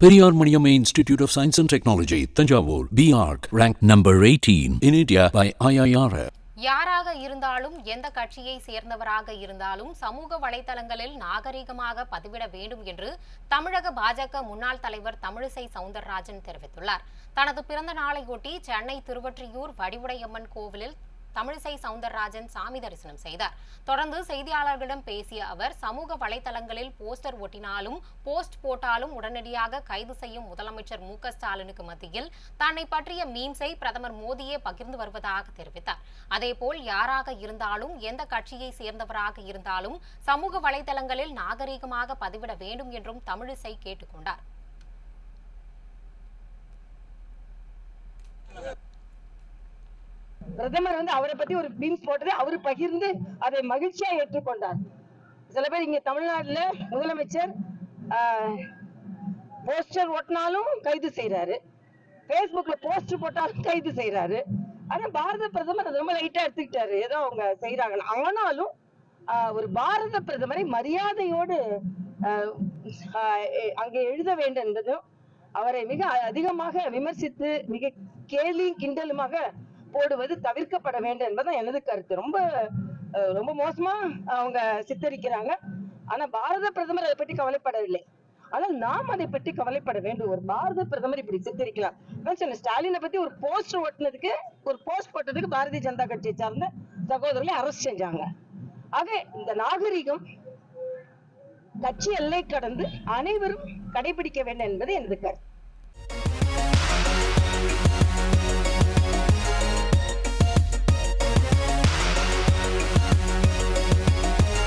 Periyar Maniamma of science and technology Thanjavur Tanjavur, BARC, ranked number 18 in India by IIRF. யாராக இருந்தாலும் எந்த கட்சியை சேர்ந்தவராக இருந்தாலும் சமூக வலைதளங்களில் நாகரிகமாக பதிவிட வேண்டும் என்று தமிழக பாஜக முன்னாள் தலைவர் தமிழிசை சவுந்தரராஜன் தெரிவித்துள்ளார் தனது பிறந்த நாளையொட்டி சென்னை திருவற்றியூர் வடிவுடையம்மன் கோவிலில் தமிழிசை சவுந்தரராஜன் சாமி தரிசனம் செய்தார். தொடர்ந்து செய்தியாளர்களிடம் பேசிய அவர் சமூக வலைதளங்களில் போஸ்டர் ஒட்டினாலும் போஸ்ட் போட்டாலும் உடனடியாக கைது செய்யும் முதலமைச்சர் மு ஸ்டாலினுக்கு மத்தியில் தன்னை பற்றிய மீம்ஸை பிரதமர் மோடியே பகிர்ந்து வருவதாக தெரிவித்தார். அதேபோல் யாராக இருந்தாலும் எந்த கட்சியை சேர்ந்தவராக இருந்தாலும் சமூக வலைதளங்களில் நாகரீகமாக பதிவிட வேண்டும் என்றும் தமிழிசை கேட்டுக்கொண்டார். பிரதமர் வந்து அவரை பத்தி ஒரு மீம்ஸ் போட்டது அவரு பகிர்ந்து அதை மகிழ்ச்சியா ஏற்றுக்கொண்டார். சில பேர் இங்க தமிழ்நாட்டுல முதலமைச்சர் போஸ்டர் ஒட்டினாலும் கைது செய்யறாரு பேஸ்புக்ல போஸ்டர் போட்டாலும் கைது செய்யறாரு ஆனா பாரத பிரதமர் அது ரொம்ப லைட்டா எடுத்துக்கிட்டாரு. ஏதோ அவங்க செய்யறாங்க ஆனாலும் ஒரு பாரத பிரதமரை மரியாதையோடு ஆஹ், அங்கே எழுத வேண்டும் என்பதும் அவரை மிக அதிகமாக விமர்சித்து மிக கேலி கிண்டலுமாக போடுவது தவிர்க்கப்பட வேண்டும் என்பதுதான் எனது கருத்து. ரொம்ப ரொம்ப மோசமா அவங்க சித்தரிக்கிறாங்க. ஆனா பாரத பிரதமர் அதை பற்றி கவலைப்படவில்லை. ஆனால் நாம் அதை பற்றி கவலைப்பட வேண்டும். ஒரு பாரத பிரதமர் இப்படி சித்தரிக்கலாம். சொன்னேன், ஸ்டாலினை பத்தி ஒரு போஸ்ட் ஓட்டுனதுக்கு ஒரு போஸ்ட் போட்டதுக்கு பாரதிய ஜனதா கட்சியை சார்ந்த சகோதரர்களை அரெஸ்ட் செஞ்சாங்க. ஆக இந்த நாகரிகம் கட்சி எல்லை கடந்து அனைவரும் கடைபிடிக்க வேண்டும் என்பது எனது கருத்து.